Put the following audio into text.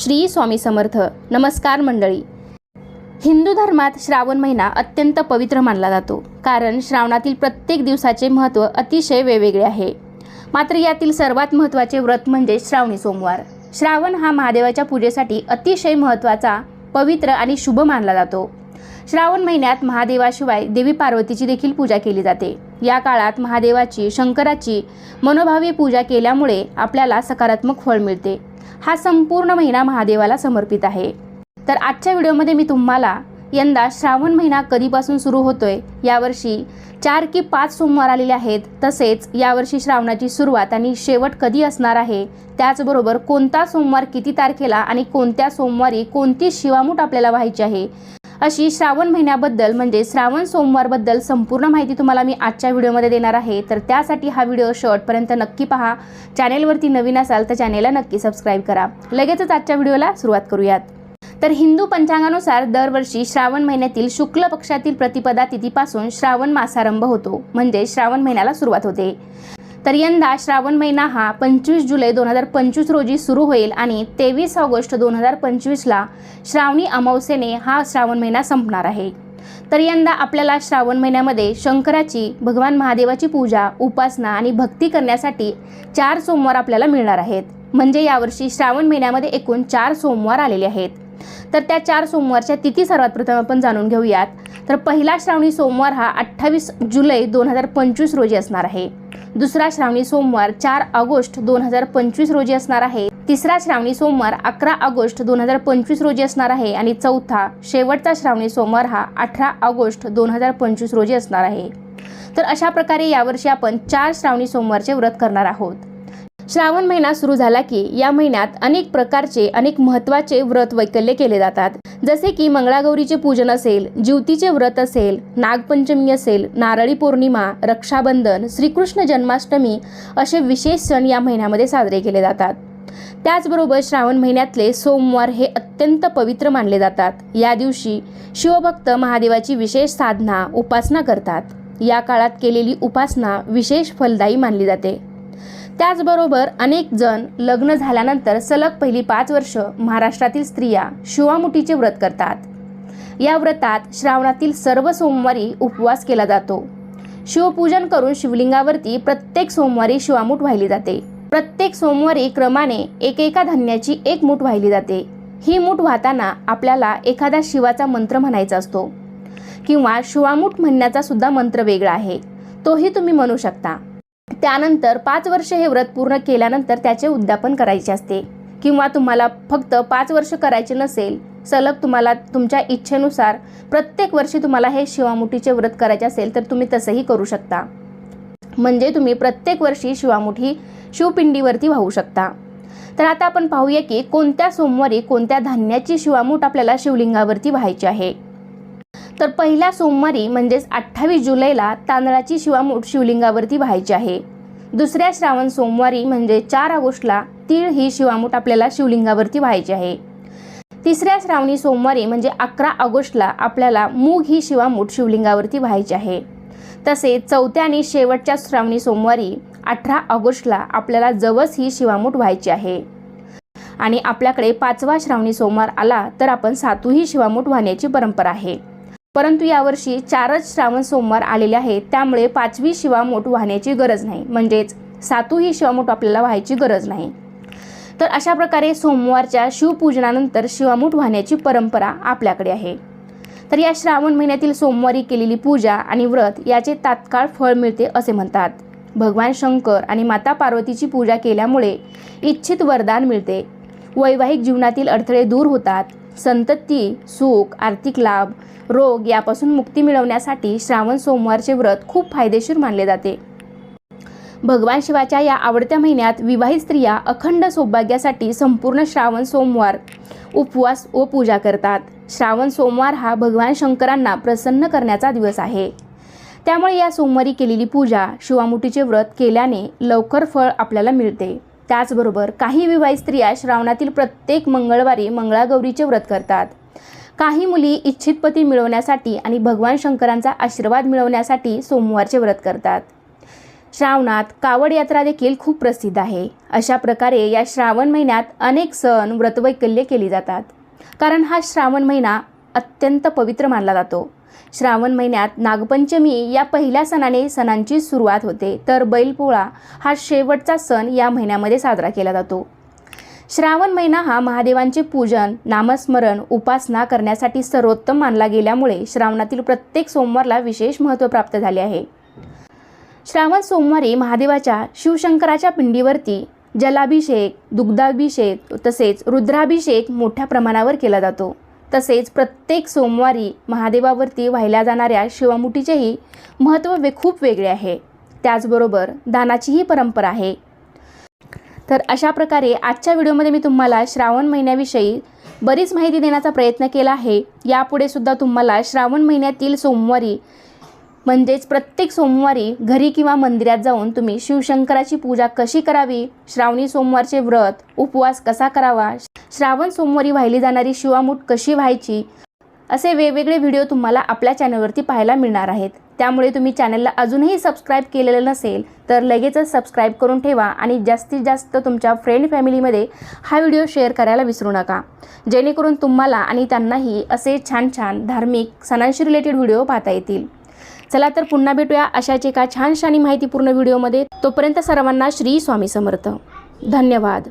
श्री स्वामी समर्थ. नमस्कार मंडळी. हिंदू धर्मात श्रावण महिना अत्यंत पवित्र मानला जातो. कारण श्रावणातील प्रत्येक दिवसाचे महत्त्व अतिशय वेगवेगळे आहे. मात्र यातील सर्वात महत्त्वाचे व्रत म्हणजे श्रावणी सोमवार. श्रावण हा महादेवाच्या पूजेसाठी अतिशय महत्त्वाचा पवित्र आणि शुभ मानला जातो. श्रावण महिन्यात महादेवाशिवाय देवी पार्वतीची देखील पूजा केली जाते. या काळात महादेवाची शंकराची मनोभावी पूजा केल्यामुळे आपल्याला सकारात्मक फळ मिळते. हा संपूर्ण महिना महादेवाला समर्पित आहे. तर आजच्या व्हिडिओमध्ये मी तुम्हाला यंदा श्रावण महिना कधीपासून सुरू होतोय यावर्षी चार की पाच सोमवार आलेले आहेत. तसेच यावर्षी श्रावणाची सुरुवात आणि शेवट कधी असणार आहे त्याचबरोबर कोणता सोमवार किती तारखेला आणि कोणत्या सोमवारी कोणती शिवामूठ आपल्याला व्हायची आहे अशी श्रावण महिन्याबद्दल म्हणजे श्रावण सोमवारबद्दल संपूर्ण माहिती तुम्हाला मी आजच्या व्हिडिओमध्ये देणार आहे. तर त्यासाठी हा व्हिडिओ शॉर्टपर्यंत नक्की पहा. चॅनेलवरती नवीन असाल तर चॅनेलला नक्की सबस्क्राईब करा. लगेचच आजच्या व्हिडिओला सुरुवात करूयात. तर हिंदू पंचांगानुसार दरवर्षी श्रावण महिन्यातील शुक्ल पक्षातील प्रतिपदा तिथीपासून श्रावण मासारंभ होतो म्हणजे श्रावण महिन्याला सुरुवात होते. तर यंदा श्रावण महिना हा पंचवीस जुलै दोन हजार पंचवीस रोजी सुरू होईल आणि तेवीस ऑगस्ट दोन हजार पंचवीसला श्रावणी अमावस्येने हा श्रावण महिना संपणार आहे. तर यंदा आपल्याला श्रावण महिन्यामध्ये शंकराची भगवान महादेवाची पूजा उपासना आणि भक्ती करण्यासाठी चार सोमवार आपल्याला मिळणार आहेत. म्हणजे यावर्षी श्रावण महिन्यामध्ये एकूण चार सोमवार आलेले आहेत. तर त्या चार सोमवारच्या तिथी सर्वात प्रथम आपण जाणून घेऊयात. तर पहिला श्रावणी सोमवार हा अठ्ठावीस जुलै दोन हजार पंचवीस रोजी असणार आहे. दुसरा श्रावणी सोमवार चार ऑगस्ट दोन हजार पंचवीस रोजी असणार आहे. तिसरा श्रावणी सोमवार अकरा ऑगस्ट दोन हजार पंचवीस रोजी असणार आहे. आणि चौथा शेवटचा श्रावणी सोमवार हा अठरा ऑगस्ट दोन हजार पंचवीस रोजी असणार आहे. तर अशा प्रकारे यावर्षी आपण चार श्रावणी सोमवारचे व्रत करणार आहोत. श्रावण महिना सुरू झाला की या महिन्यात अनेक प्रकारचे अनेक महत्त्वाचे व्रत वैकल्य केले जातात. जसे की मंगळागौरीचे पूजन असेल ज्योतीचे व्रत असेल नागपंचमी असेल नारळी पौर्णिमा रक्षाबंधन श्रीकृष्ण जन्माष्टमी असे विशेष सण या महिन्यामध्ये साजरे केले जातात. त्याचबरोबर श्रावण महिन्यातले सोमवार हे अत्यंत पवित्र मानले जातात. या दिवशी शिवभक्त महादेवाची विशेष साधना उपासना करतात. या काळात केलेली उपासना विशेष फलदायी मानली जाते. त्याचबरोबर अनेक जण लग्न झाल्यानंतर सलग पहिली पाच वर्ष महाराष्ट्रातील स्त्रिया शिवामुठीचे व्रत करतात. या व्रतात श्रावणातील सर्व सोमवारी उपवास केला जातो. शिवपूजन करून शिवलिंगावरती प्रत्येक सोमवारी शिवामूठ वाहिली जाते. प्रत्येक सोमवारी क्रमाने एकेका धान्याची एक मूठ वाहिली जाते. ही मूठ वाहताना आपल्याला एखादा शिवाचा मंत्र म्हणायचा असतो. किंवा शिवामूठ म्हणण्याचा सुद्धा मंत्र वेगळा आहे. तोही तुम्ही म्हणू शकता. त्यानंतर पाच वर्ष हे व्रत पूर्ण केल्यानंतर त्याचे उद्यापन करायचे असते. किंवा तुम्हाला फक्त पाच वर्ष करायचे नसेल सलग तुम्हाला तुमच्या इच्छेनुसार प्रत्येक वर्षी तुम्हाला हे शिवामुठीचे व्रत करायचे असेल तर तुम्ही तसंही करू शकता. म्हणजे तुम्ही प्रत्येक वर्षी शिवामुठी शिवपिंडीवरती वाहू शकता. तर आता आपण पाहूया की कोणत्या सोमवारी कोणत्या धान्याची शिवामूठ आपल्याला शिवलिंगावरती व्हायची आहे? तर पहिल्या सोमवारी म्हणजेच अठ्ठावीस जुलैला तांदळाची शिवामूठ शिवलिंगावरती व्हायची आहे. दुसऱ्या श्रावण सोमवारी म्हणजे चार ऑगस्टला तीळ ही शिवामूठ आपल्याला शिवलिंगावरती व्हायची आहे. तिसऱ्या श्रावणी सोमवारी म्हणजे अकरा ऑगस्टला आपल्याला मूग ही शिवामूठ शिवलिंगावरती व्हायची आहे. तसेच चौथ्या आणि शेवटच्या श्रावणी सोमवारी अठरा ऑगस्टला आपल्याला जवस ही शिवामूठ व्हायची आहे. आणि आपल्याकडे पाचवा श्रावणी सोमवार आला तर आपण सातूही शिवामूठ वाहण्याची परंपरा आहे. परंतु यावर्षी चारच श्रावण सोमवार आलेले आहेत त्यामुळे पाचवी शिवामोठ वाहण्याची गरज नाही. म्हणजेच सातूही शिवामोठ आपल्याला व्हायची गरज नाही. तर अशा प्रकारे सोमवारच्या शिवपूजनानंतर शिवामूठ वाहण्याची परंपरा आपल्याकडे आहे. तर या श्रावण महिन्यातील सोमवारी केलेली पूजा आणि व्रत याचे तात्काळ फळ मिळते असे म्हणतात. भगवान शंकर आणि माता पार्वतीची पूजा केल्यामुळे इच्छित वरदान मिळते. वैवाहिक जीवनातील अडथळे दूर होतात. संतती सुख आर्थिक लाभ रोग यापासून मुक्ती मिळवण्यासाठी श्रावण सोमवारचे व्रत खूप फायदेशीर मानले जाते. भगवान शिवाच्या या आवडत्या महिन्यात विवाहित स्त्रिया अखंड सौभाग्यासाठी संपूर्ण श्रावण सोमवार उपवास व पूजा करतात. श्रावण सोमवार हा भगवान शंकरांना प्रसन्न करण्याचा दिवस आहे. त्यामुळे या सोमवारी केलेली पूजा शिवामुठीचे व्रत केल्याने लवकर फळ आपल्याला मिळते. त्याचबरोबर काही विवाहित स्त्रिया श्रावणातील प्रत्येक मंगळवारी मंगळागौरीचे व्रत करतात. काही मुली इच्छित पती मिळवण्यासाठी आणि भगवान शंकरांचा आशीर्वाद मिळवण्यासाठी सोमवारचे व्रत करतात. श्रावणात कावड यात्रा देखील खूप प्रसिद्ध आहे. अशा प्रकारे या श्रावण महिन्यात अनेक सण व्रतवैकल्ये केली जातात. कारण हा श्रावण महिना अत्यंत पवित्र मानला जातो. श्रावण महिन्यात नागपंचमी या पहिल्या सणाने सणांची सुरुवात होते. तर बैलपोळा हा शेवटचा सण या महिन्यामध्ये साजरा केला जातो. श्रावण महिना हा महादेवांचे पूजन नामस्मरण उपासना करण्यासाठी सर्वोत्तम मानला गेल्यामुळे श्रावणातील प्रत्येक सोमवारला विशेष महत्त्व प्राप्त झाले आहे. श्रावण सोमवारी महादेवाच्या शिवशंकराच्या पिंडीवरती जलाभिषेक दुग्धाभिषेक तसेच रुद्राभिषेक मोठ्या प्रमाणावर केला जातो. तसेच प्रत्येक सोमवारी महादेवावरती वाहिल्या जाणाऱ्या शिवामुठीचेही महत्त्व वे खूप वेगळे आहे. त्याचबरोबर दानाचीही परंपरा आहे. तर अशा प्रकारे आजच्या व्हिडिओमध्ये मी तुम्हाला श्रावण महिन्याविषयी बरीच माहिती देण्याचा प्रयत्न केला आहे. यापुढे सुद्धा तुम्हाला श्रावण महिन्यातील सोमवारी म्हणजेच प्रत्येक सोमवारी घरी किंवा मंदिरात जाऊन तुम्ही शिवशंकराची पूजा कशी करावी? श्रावणी सोमवारचे व्रत उपवास कसा करावा? श्रावण सोमवारी वाहिली जाणारी शिवामूठ कशी व्हायची? असे वेगवेगळे व्हिडिओ तुम्हाला आपल्या चॅनलवरती पाहायला मिळणार आहेत. त्यामुळे तुम्ही चॅनलला अजूनही सबस्क्राईब केलेलं नसेल तर लगेचच सबस्क्राईब करून ठेवा आणि जास्तीत जास्त तुमच्या फ्रेंड फॅमिलीमध्ये हा व्हिडिओ शेअर करायला विसरू नका. जेणेकरून तुम्हाला आणि त्यांनाही असे छान छान धार्मिक सणांशी रिलेटेड व्हिडिओ पाहता येतील. चला तर पुन्हा भेटूया अशाच एका छानशा आणि माहितीपूर्ण व्हिडिओमध्ये. तोपर्यंत सर्वांना श्री स्वामी समर्थ. धन्यवाद.